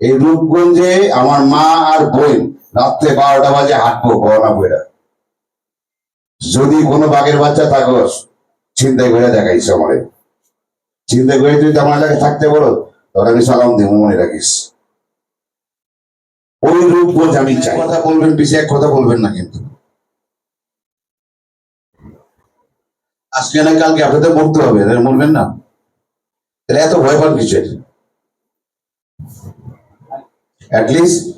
এই রূপগঞ্জে আমার মা আর বোন রাত্রে বারোটা বাজে হাঁটবো গহনা বইরা। যদি কোনো বাঘের বাচ্চা থাকোস চিন্তাই করে দেখাইছ আমারে। চিন্তা করে তুই আমার এলাকায় থাকতে বলো তখন আমি সালাম দিব, মনে রাখিস। ওই রূপগঞ্জ আমি চাই। কথা বলবেন পিছিয়ে এক কথা বলবেন না কিন্তু। আজকে না কালকে আপনাদের মরতে হবে মরবেন না। তাহলে এত ভয় পান কিসের? অ্যাটলিস্ট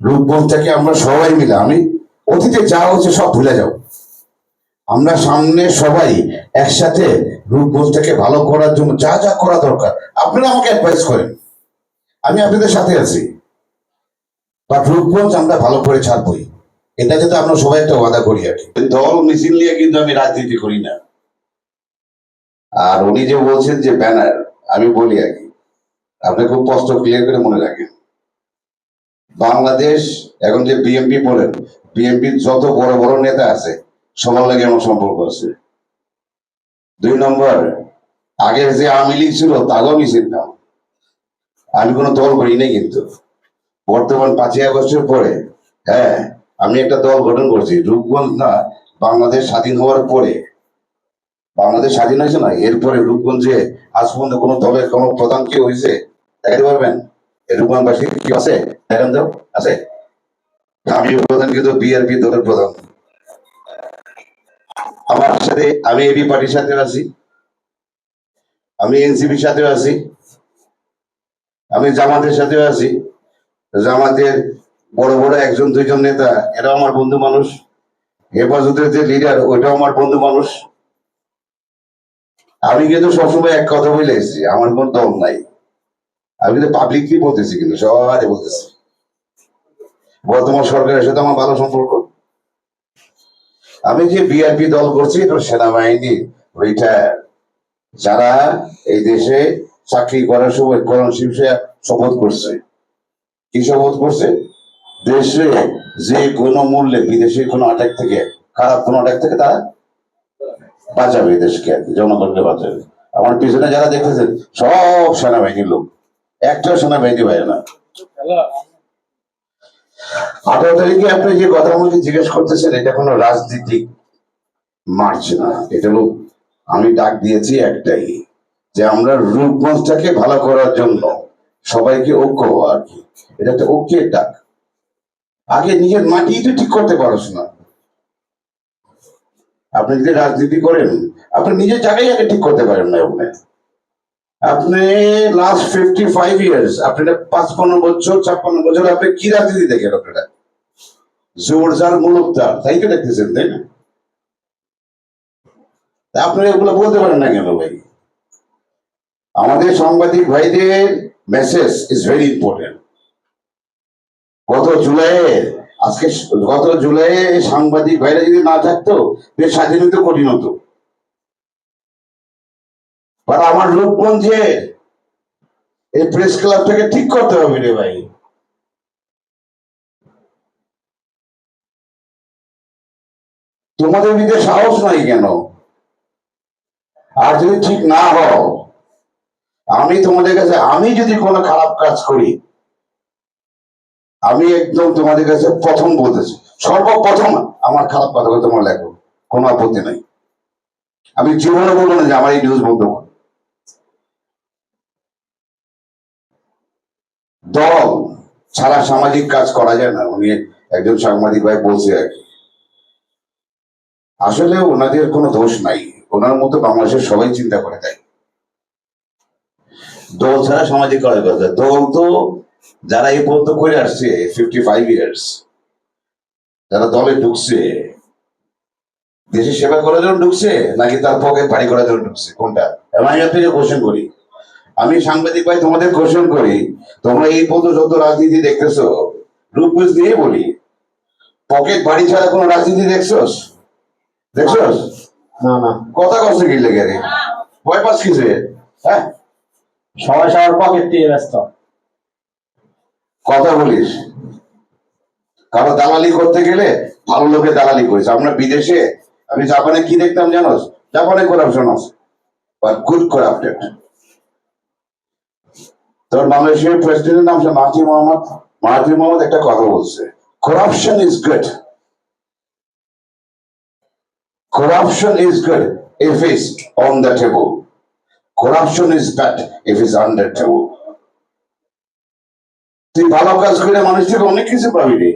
রূপগঞ্জটাকে আমরা সবাই মিলে, আমি অতীতে যা হচ্ছে সব ভুলে যাও আমরা সামনে সবাই একসাথে রূপগঞ্জটাকে ভালো করার জন্য যা যা করা দরকার, আপনারা আমাকে অ্যাডভাইস করেন। আমি আপনাদের সাথে আছি। বাট রূপগঞ্জ আমরা ভালো করে ছাড়বই। এটা যাতে আমরা সবাই একটা ওয়াদা করি আর কি। দল মিছিল নিয়ে কিন্তু আমি রাজনীতি করি না। আর উনি যে বলছেন যে ব্যানার, আমি বলি আর কি। আপনি খুব কষ্ট ক্লিয়ার করে মনে রাখেন। বাংলাদেশ, এখন যে বিএনপি বলেন বিএনপির যত বড় বড় নেতা আছে, সবার লাগে আমার সম্পর্ক আছে। দুই নম্বর আগের যে আওয়ামী লীগ ছিল, তাকেও মিছিল চিনতাম। আমি কোনো দল করি নাই কিন্তু। বর্তমান পাঁচই আগস্টের পরে হ্যাঁ আমি একটা দল গঠন করছি, রূপগঞ্জ না, বাংলাদেশ স্বাধীন হওয়ার পরে। বাংলাদেশ স্বাধীন হয়েছে না? এরপরে রূপগঞ্জে আজ পর্যন্ত কোনো দলের কোনো প্রধান কেউ হয়েছে? দেখাতে পারবেন? রূপগঞ্জবাসী কি আছে? দেখেন তো আছে? আমি প্রধান, কিন্তু বিআরপি দলের প্রধান। আমার সাথে আমি এবি পার্টির সাথে আছি। আমি এনসিপির সাথে আছি। আমি জামাতের সাথেও আছি। জামাতের বড় বড় একজন, দুইজন নেতা, এরাও আমার বন্ধু মানুষ। হেফাজতের যে লিডার ওইটাও আমার বন্ধু মানুষ। আমি কিন্তু সবসময় এক কথা বলে এসেছি, আমার কোন দল নাই। আমি কিন্তু পাবলিকলি বলতেছি কিন্তু, সবাই বলতেছি। বর্তমান সরকারের সাথে আমার ভালো সম্পর্ক। আমি যে বিআরপি দল করছি? এটা সেনাবাহিনী রিটায়ার যারা এই দেশে চাকরি করার সময় করণ শিবসে শপথ করছে। কি শপথ করছে? দেশে যে কোনো মূল্যে বিদেশি কোনো আটাক থেকে, খারাপ কোনো আটাক থেকে তারা বাঁচাবে দেশকে জনগণকে বাঁচাবে। আমার পিছনে যারা দেখতেছেন, সব সেনাবাহিনীর লোক। একটাও সেনাবাহিনী বাইরে না। আঠারো তারিখে আপনি যে কথা আমাকে জিজ্ঞেস করতেছেন এটা কোনো রাজনীতিক মার্চ না। এটা হলো আমি ডাক দিয়েছি একটাই যে আমরা রূপগঞ্জটাকে ভালো করার জন্য সবাইকে ঐক্য হওয়া আর কি। এটা একটা ঐক্যের ডাক। আগে নিজের মাটি তো ঠিক করতে পারছ না। আপনি যদি রাজনীতি করেন আপনি নিজের জায়গায় আগে ঠিক করতে পারেন না আপনি আপনি লাস্ট ফিফটি ফাইভ ইয়ার্স আপনি পাঁচপান্ন বছর, ছাপ্পান্ন বছর, আপনি কি রাজনীতি দেখেন আপনারা? জোর যার মুলুক তার তাই তো দেখতেছেন, তাই না? তা আপনারা এগুলো বলতে পারেন না কেন ভাই? আমাদের সাংবাদিক ভাইদের মেসেজ ইজ ভেরি ইম্পর্টেন্ট গত জুলাইয়ে, আজকে গত জুলাইয়ে সাংবাদিক ভাইরা যদি না থাকতো বেশ স্বাধীন হতে কঠিন হতো। আর আমার রূপগঞ্জে এই প্রেস ক্লাবটাকে ঠিক করতে হবে রে ভাই। তোমাদের ভিতরে সাহস নাই কেন? আর যদি ঠিক না হও, আমি তোমাদের কাছে, আমি যদি কোনো খারাপ কাজ করি, আমি একদম তোমাদের কাছে প্রথম বলতেছি সর্বপ্রথম আমার খারাপ কথা তোমার লেখো, কোনো আপত্তি নাই। আমি জীবনে বলব না যে আমার এই নিউজ বন্ধ কর। দল ছাড়া সামাজিক কাজ করা যায় না। উনি একজন সাংবাদিক ভাই বলছে আর কি। আসলে ওনাদের কোনো দোষ নাই। ওনার মতো বাংলাদেশের সবাই চিন্তা করে তাই। দল ছাড়া সামাজিক করার কথা দল তো যারা এই পর্যন্ত করে আসছে ফিফটি ফাইভ ইয়ার্স যারা দলে ঢুকছে, দেশের সেবা করার জন্য ঢুকছে, নাকি তার পকেট বাড়ি করার জন্য ঢুকছে? কোনটা? আমি আপনাকে কোশ্চেন করি। আমি সাংবাদিক ভাই তোমাদের কোশ্চেন করি তোমরা এই পর্যন্ত যত রাজনীতি দেখতেছো? রূপগুজ নিয়ে বলি। পকেট বাড়ি ছাড়া কোনো রাজনীতি দেখছোস? দেখছোস? না না। কথা কষ্ট কি লেগে রে? ভয় পাস কিছু হ্যাঁ? সবাই সবার পকেট দিয়ে ব্যস্ত। কথা বলিস। কারও দালালি করতে গেলে ভালো লোকে দালালি করিস। আমরা বিদেশে আমি জাপানে কি দেখতাম জানোস? জাপানে করাপশন আছে বাট গুড করাপ্টেড বাংলাদেশের প্রেসিডেন্টের নাম হচ্ছে মাহাথির মোহাম্মদ। মাহাথির মোহাম্মদ একটা কথা বলছে corruption is good corruption is good তুই ভালো কাজ করে মানুষ থেকে অনেক কিছু পাবি রে।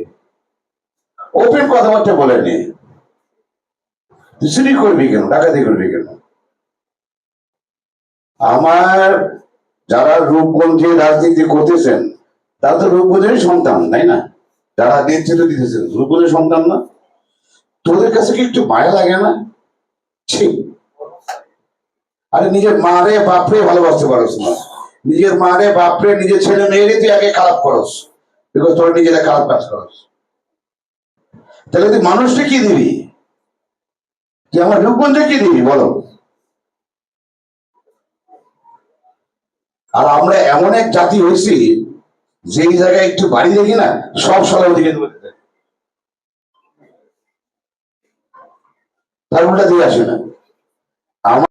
ওপেন কথাবার্তা বলে নে। তুই চুরি করবি কেন? ডাকাতি করবি কেন? আমার যারা রূপগঞ্জে রাজনীতি করতেছেন, তারা তো রূপগঞ্জেরই সন্তান, তাই না? যারা নেতৃত্ব দিতেছেন, রূপগঞ্জের সন্তান না? তোদের কাছে কি একটু মায়া লাগে না? ঠিক আরে নিজের মারে বাপরে ভালোবাসতে পারস না। নিজের মারে বাপরে নিজের ছেলে মেয়েরই তুই আগে খারাপ করস বিকজ তোর নিজেরা খারাপ কাজ করস। তাহলে তুই মানুষটা কি দিবি তুই আমার রূপগঞ্জে কি দিবি বলো? আর আমরা এমন এক জাতি হয়েছি, যেই জায়গায় একটু বাড়ি দেখি না, সব সবাই। তার উল্টা দিয়ে আসে না